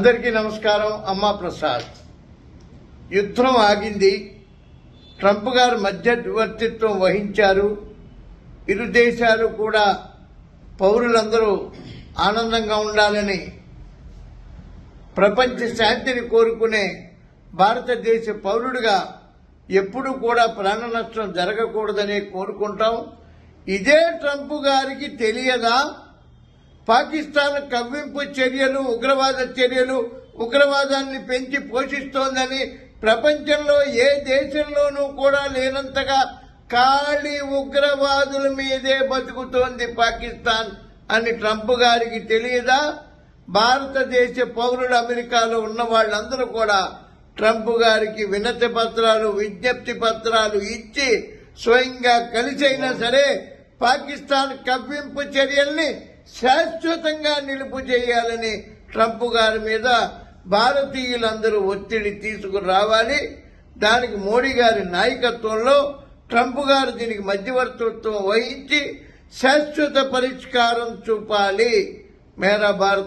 అందరికీ నమస్కారం అమ్మా ప్రసాద్. యుద్ధం ఆగింది. ట్రంప్ గారు మధ్యవర్తిత్వం వహించారు. ఇరు దేశాలు కూడా పౌరులందరూ ఆనందంగా ఉండాలని ప్రపంచ శాంతిని కోరుకునే భారతదేశ పౌరుడిగా ఎప్పుడు కూడా ప్రాణ నష్టం జరగకూడదని కోరుకుంటాం. ఇదే ట్రంప్ గారికి తెలియదా? పాకిస్తాన్ కవ్వింపు చర్యలు ఉగ్రవాద చర్యలు ఉగ్రవాదాన్ని పెంచి పోషిస్తోందని ప్రపంచంలో ఏ దేశంలోనూ కూడా లేనంతగా ఖాళీ ఉగ్రవాదుల మీదే బతుకుతోంది పాకిస్తాన్ అని ట్రంప్ గారికి తెలియదా? భారతదేశ పౌరులు అమెరికాలో ఉన్న వాళ్ళందరూ కూడా ట్రంప్ గారికి వినతి పత్రాలు విజ్ఞప్తి పత్రాలు ఇచ్చి స్వయంగా కలిసైనా సరే పాకిస్తాన్ కవ్వింపు చర్యల్ని శాశ్వతంగా నిలుపు చేయాలని ట్రంప్ గారి మీద భారతీయులందరూ ఒత్తిడి తీసుకురావాలి దానికి మోడీ గారి నాయకత్వంలో ట్రంప్ గారు దీనికి మధ్యవర్తిత్వం వహించి శాశ్వత పరిష్కారం చూపాలి. మేరా భారత్